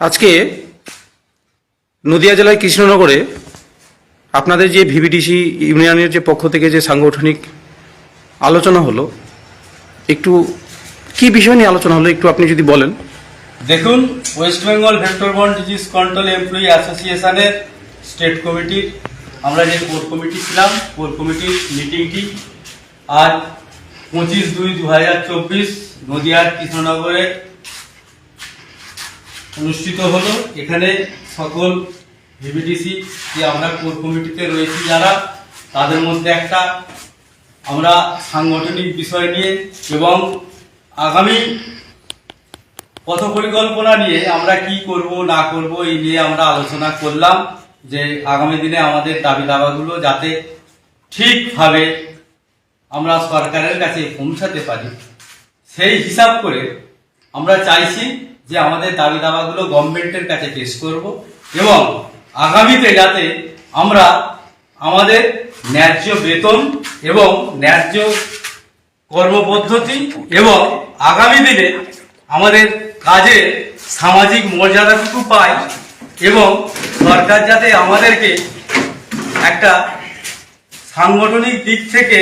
আজকে নদিয়া জেলার কৃষ্ণনগরে আপনাদের যে ভিভিডিসি ইউনিয়নের যে পক্ষ থেকে যে সাংগঠনিক আলোচনা হলো, একটু কি বিষয় নিয়ে আলোচনা হলো একটু আপনি যদি বলেন? দেখুন West Bengal vector borne disease control employee অ্যাসোসিয়েশনের স্টেট কমিটির আমরা যে কোর কমিটি ছিলাম কোর কমিটির মিটিংটি আজ পঁচিশ দুই দু হাজার চব্বিশ নদিয়ার কৃষ্ণনগরে অনুষ্ঠিত হলো। এখানে সকল ভিভিডিসি যে আমরা কোর কমিটিতে রয়েছি যারা। তাদের মধ্যে একটা আমরা সাংগঠনিক বিষয় নিয়ে এবং আগামী পথ পরিকল্পনা নিয়ে আমরা কি করব, না করব, এই নিয়ে আমরা আলোচনা করলাম যে আগামী দিনে আমাদের দাবি দাবাগুলো যাতে ঠিকভাবে আমরা সরকারের কাছে পৌঁছাতে পারি। সেই হিসাব করে আমরা চাইছি যে আমাদের দাবি দাবাগুলো গভর্নমেন্টের কাছে পেশ করব এবং আগামীতে যাতে আমরা আমাদের ন্যায্য বেতন এবং ন্যায্য কর্মপদ্ধতি এবং আগামী দিনে আমাদের কাজের সামাজিক মর্যাদাটুকু পাই এবং সরকার যাতে আমাদেরকে একটা সাংগঠনিক দিক থেকে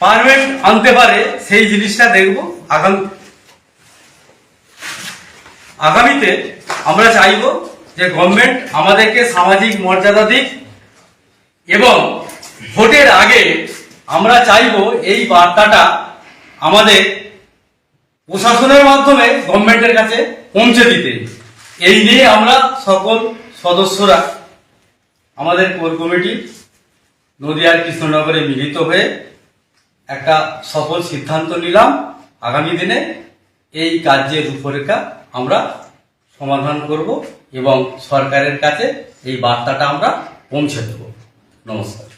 পারমেন্ট আনতে পারে, সেই জিনিসটা দেখব আগামী আগামীতে আমরা চাইব যে গভর্নমেন্ট আমাদেরকে সামাজিক মর্যাদা দিক এবং ভোটের আগে আমরা চাইব এই বার্তাটা আমাদের প্রশাসনের মাধ্যমে গভর্নমেন্টের কাছে পৌঁছে দিতে। এই নিয়ে আমরা সকল সদস্যরা আমাদের কোর কমিটি নদিয়ার কৃষ্ণনগরে মিলিত হয়ে একটা সফল সিদ্ধান্ত নিলাম। আগামী দিনে এই কার্যের রূপরেখা আমরা সমাধান করব এবং সরকারের কাছে এই বার্তাটা আমরা পৌঁছে দেব। নমস্কার।